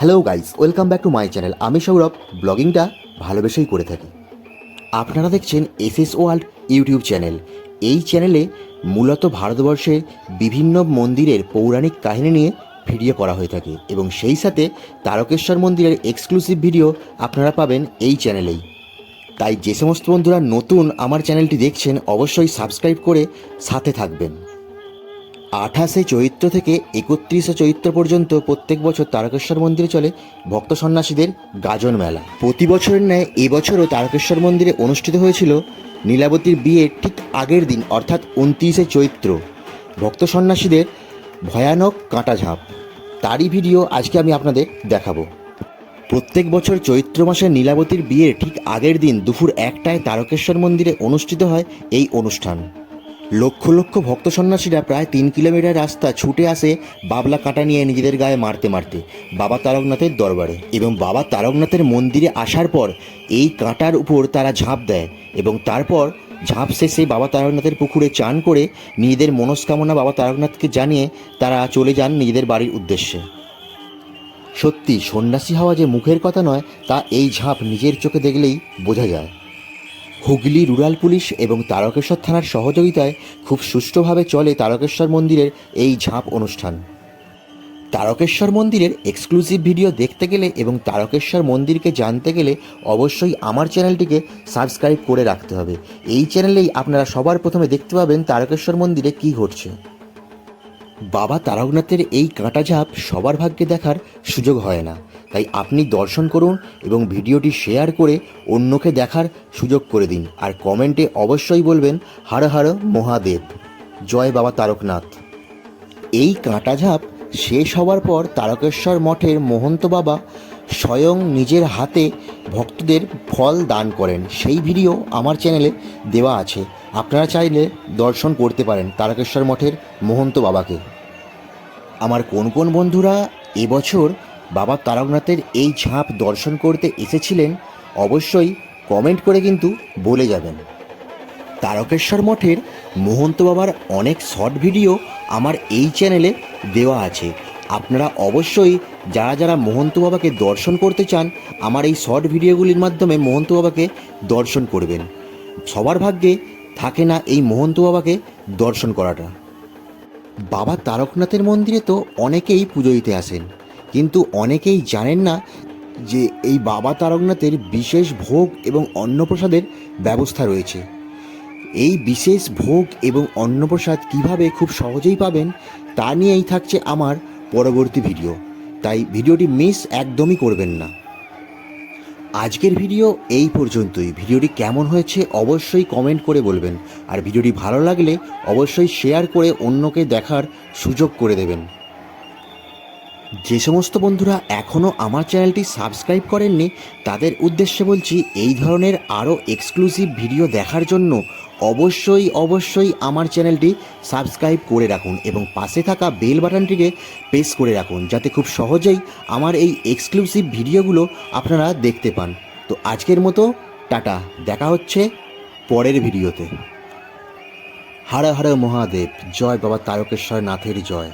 Hello guys welcome back to my channel আমি সৌরভ। ব্লগিংটা ভালোবেসেই করে থাকি। আপনারা দেখছেন এসএস ওয়ার্ল্ড ইউটিউব চ্যানেল। এই চ্যানেলে মূলত ভারতবর্ষের বিভিন্ন মন্দিরের পৌরাণিক কাহিনী নিয়ে ভিডিও করা হয়ে থাকে এবং সেই সাথে তারকেশ্বর মন্দিরের এক্সক্লুসিভ ভিডিও আপনারা পাবেন এই চ্যানেলেই। তাই যে সমস্ত বন্ধুরা নতুন আমার চ্যানেলটি দেখছেন, অবশ্যই সাবস্ক্রাইব করে সাথে থাকবেন। আঠাশে চৈত্র থেকে একত্রিশে চৈত্র পর্যন্ত প্রত্যেক বছর তারকেশ্বর মন্দিরে চলে ভক্ত সন্ন্যাসীদের গাজন মেলা। প্রতি বছরের ন্যায় এবছরও তারকেশ্বর মন্দিরে অনুষ্ঠিত হয়েছিল নীলাবতীর বিয়ের ঠিক আগের দিন, অর্থাৎ উনত্রিশে চৈত্র। ভক্ত সন্ন্যাসীদের ভয়ানক কাঁটাঝাঁপ। তারই ভিডিও আজকে আমি আপনাদের দেখাবো। প্রত্যেক বছর চৈত্র মাসে নীলাবতীর বিয়ের ঠিক আগের দিন দুপুর একটায় তারকেশ্বর মন্দিরে অনুষ্ঠিত হয় এই অনুষ্ঠান। লক্ষ লক্ষ ভক্ত সন্ন্যাসীরা প্রায় তিন কিলোমিটার রাস্তা ছুটে আসে বাবলা কাটা নিয়ে নিজেদের গায়ে মারতে মারতে। বাবা তারকনাথের দরবারে এবং বাবা তারকনাথের মন্দিরে আসার পর এই কাঁটার উপর তারা ঝাঁপ দেয় এবং তারপর ঝাঁপ শেষে বাবা তারকনাথের পুকুরে চান করে নিজেদের মনস্কামনা বাবা তারকনাথকে জানিয়ে তারা চলে যান নিজেদের বাড়ির উদ্দেশ্যে। সত্যি সন্ন্যাসী হওয়া যে মুখের কথা নয়, তা এই ঝাঁপ নিজের চোখে দেখলেই বোঝা যায়। হুগলি রুরাল পুলিশ এবং তারকেশ্বর থানার সহযোগিতায় খুব সুষ্ঠুভাবে চলে তারকেশ্বর মন্দিরের এই ঝাঁপ অনুষ্ঠান। তারকেশ্বর মন্দিরের এক্সক্লুসিভ ভিডিও দেখতে গেলে এবং তারকেশ্বর মন্দিরকে জানতে গেলে অবশ্যই আমার চ্যানেলটিকে সাবস্ক্রাইব করে রাখতে হবে। এই চ্যানেলেই আপনারা সবার প্রথমে দেখতে পাবেন তারকেশ্বর মন্দিরে কী ঘটছে। বাবা তারকনাথের এই কাঁটা ঝাঁপ সবার ভাগ্যে দেখার সুযোগ হয় না। তাই আপনি দর্শন করুন এবং ভিডিওটি শেয়ার করে অন্যকে দেখার সুযোগ করে দিন আর কমেন্টে অবশ্যই বলবেন, হর হর মহাদেব। জয় বাবা তারকনাথ এই কাঁটা ঝাঁপ শেষ হওয়ার পর তারকেশ্বর মঠের মহন্ত বাবা স্বয়ং নিজের হাতে ভক্তদের ফল দান করেন। সেই ভিডিও আমার চ্যানেলে দেওয়া আছে। আপনারা চাইলে দর্শন করতে পারেন তারকেশ্বর মঠের মহন্ত বাবাকে। আমার কোন কোন বন্ধুরা এবছর বাবা তারকনাথের এই ঝাঁপ দর্শন করতে এসেছিলেন অবশ্যই কমেন্ট করে কিন্তু বলে যাবেন। তারকেশ্বর মঠের মহন্ত বাবার অনেক শর্ট ভিডিও আমার এই চ্যানেলে দেওয়া আছে। আপনারা অবশ্যই যারা যারা মহন্ত বাবাকে দর্শন করতে চান, আমার এই শর্ট ভিডিওগুলির মাধ্যমে মহন্ত বাবাকে দর্শন করবেন। সবার ভাগ্যে থাকে না এই মহন্ত বাবাকে দর্শন করাটা। বাবা তারকনাথের মন্দিরে তো অনেকেই পুজো দিতে আসেন। কিন্তু অনেকেই জানেন না যে এই বাবা তারকনাথের বিশেষ ভোগ এবং অন্নপ্রসাদের ব্যবস্থা রয়েছে। এই বিশেষ ভোগ এবং অন্নপ্রসাদ কীভাবে খুব সহজেই পাবেন, তা নিয়েই থাকছে আমার পরবর্তী ভিডিও। তাই ভিডিওটি মিস একদমই করবেন না। আজকের ভিডিও এই পর্যন্তই। ভিডিওটি কেমন হয়েছে অবশ্যই কমেন্ট করে বলবেন। আর ভিডিওটি ভালো লাগলে অবশ্যই শেয়ার করে অন্যকে দেখার সুযোগ করে দেবেন। যে সমস্ত বন্ধুরা এখনও আমার চ্যানেলটি সাবস্ক্রাইব করেননি, তাদের উদ্দেশ্যে বলছি এই ধরনের আরও এক্সক্লুসিভ ভিডিও দেখার জন্য অবশ্যই অবশ্যই আমার চ্যানেলটি সাবস্ক্রাইব করে রাখুন এবং পাশে থাকা বেল বাটনটিকে প্রেস করে রাখুন যাতে খুব সহজেই আমার এই এক্সক্লুসিভ ভিডিওগুলো আপনারা দেখতে পান। তো আজকের মতো, টাটা। দেখা হচ্ছে পরের ভিডিওতে। হর হর মহাদেব। জয় বাবা তারকেশ্বর নাথের জয়।